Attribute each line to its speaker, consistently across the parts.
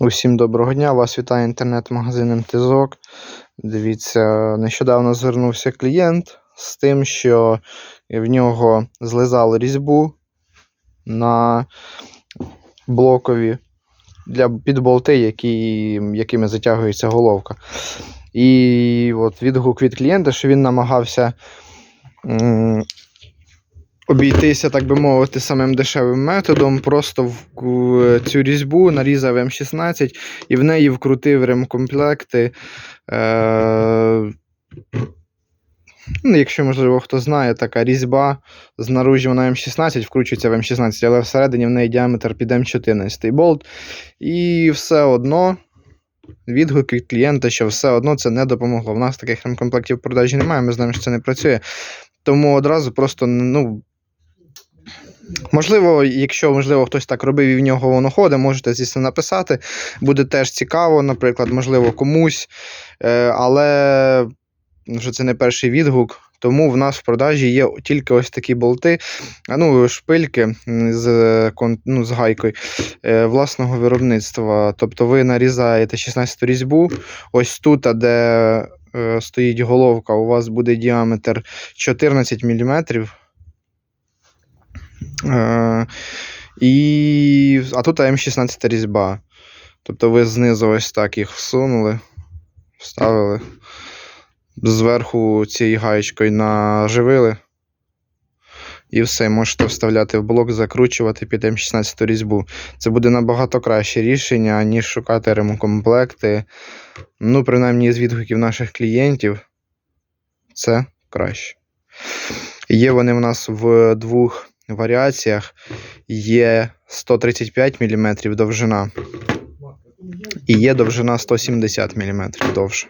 Speaker 1: Усім доброго дня! Вас вітає інтернет-магазин МТЗОК. Дивіться, нещодавно звернувся клієнт з тим, що в нього злизали різьбу на блокові для підболти, які, якими затягується головка. І от відгук від клієнта, що він намагався обійтися, так би мовити, самим дешевим методом. Просто в ку- цю різьбу нарізав М16 і в неї вкрутив ремкомплекти. Е- ну, якщо, можливо, хто знає, така різьба знаружі вона М16, вкручується в М16, але всередині в неї діаметр під М14 болт. І все одно. Відгук від клієнта, що все одно це не допомогло. У нас таких ремкомплектів в продажі немає, ми знаємо, що це не працює. Тому одразу просто, ну. Можливо, якщо можливо хтось так робив і в нього воно ходить, можете звісно написати. Буде теж цікаво, наприклад, можливо, комусь. Е, але вже це не перший відгук. Тому в нас в продажі є тільки ось такі болти, ну, шпильки з, ну, з гайкою е, власного виробництва. Тобто ви нарізаєте 16 різьбу, ось тут, де е, стоїть головка, у вас буде діаметр 14 мм. Е, і... А тут М16 різьба. Тобто ви знизу ось так їх всунули, вставили. Зверху цією гаєчкою наживили. І все, можете вставляти в блок, закручувати під М16 різьбу. Це буде набагато краще рішення, ніж шукати ремкомплекти. Ну, принаймні, з відгуків наших клієнтів. Це краще. Є вони в нас в двох варіаціях. Є 135 мм довжина. І є довжина 170 мм довша.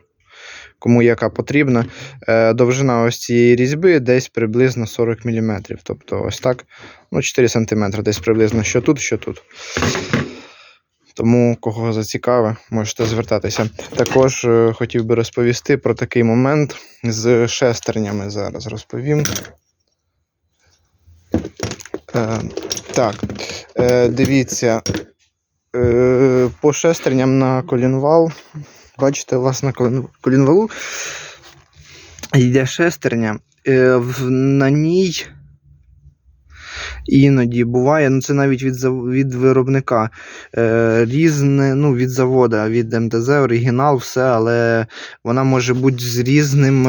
Speaker 1: Кому яка потрібна. Е, довжина ось цієї різьби десь приблизно 40 мм. Тобто ось так. Ну, 4 см десь приблизно що тут, що тут. Тому, кого зацікаве, можете звертатися. Також е, хотів би розповісти про такий момент з шестернями. Зараз розповім. Е, так, е, дивіться, е, по шестерням на колінвал. Бачите, у вас на колінвалу йде шестерня. Е, на ній іноді буває, ну це навіть від, від виробника. Різне, ну, від завода, від МТЗ, оригінал, все, але вона може бути з різним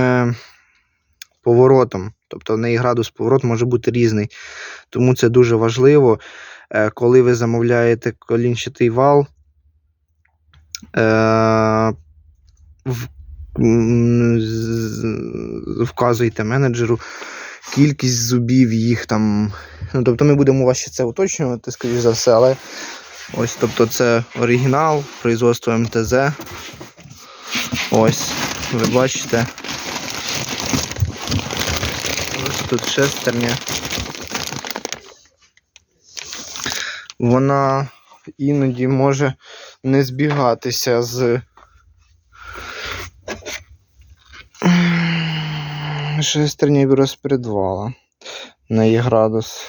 Speaker 1: поворотом. Тобто в неї градус поворот може бути різний. Тому це дуже важливо, е, коли ви замовляєте колінчатий вал. Е, вказуйте менеджеру кількість зубів їх там. Ну, тобто ми будемо вас ще це уточнювати, скоріш за все, але ось тобто це оригінал, производство МТЗ. Ось, ви бачите. Ось тут шестерня. Вона іноді може не збігатися з шестернею розпредвала. На її градус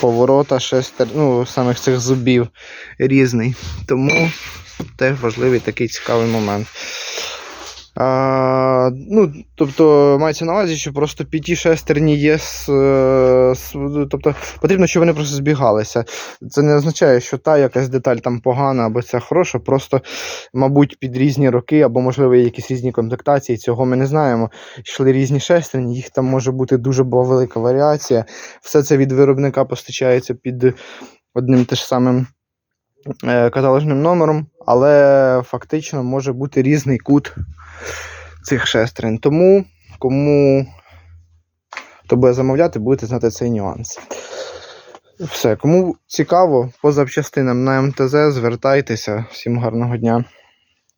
Speaker 1: поворота шестер, ну, самих цих зубів різний. Тому теж важливий такий цікавий момент. А, ну, тобто, мається на увазі, що просто п'яті шестерні є. З, е, з, тобто, потрібно, щоб вони просто збігалися. Це не означає, що та якась деталь там погана або ця хороша. Просто, мабуть, під різні роки, або, можливо, якісь різні комплектації. Цього ми не знаємо. Йшли різні шестерні, їх там може бути дуже велика варіація. Все це від виробника постачається під одним те ж самим е, каталожним номером, але фактично може бути різний кут цих шестерень. Тому, кому то буде замовляти, будете знати цей нюанс. Все, кому цікаво, по запчастинам на МТЗ, звертайтеся. Всім гарного дня.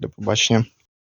Speaker 1: До побачення.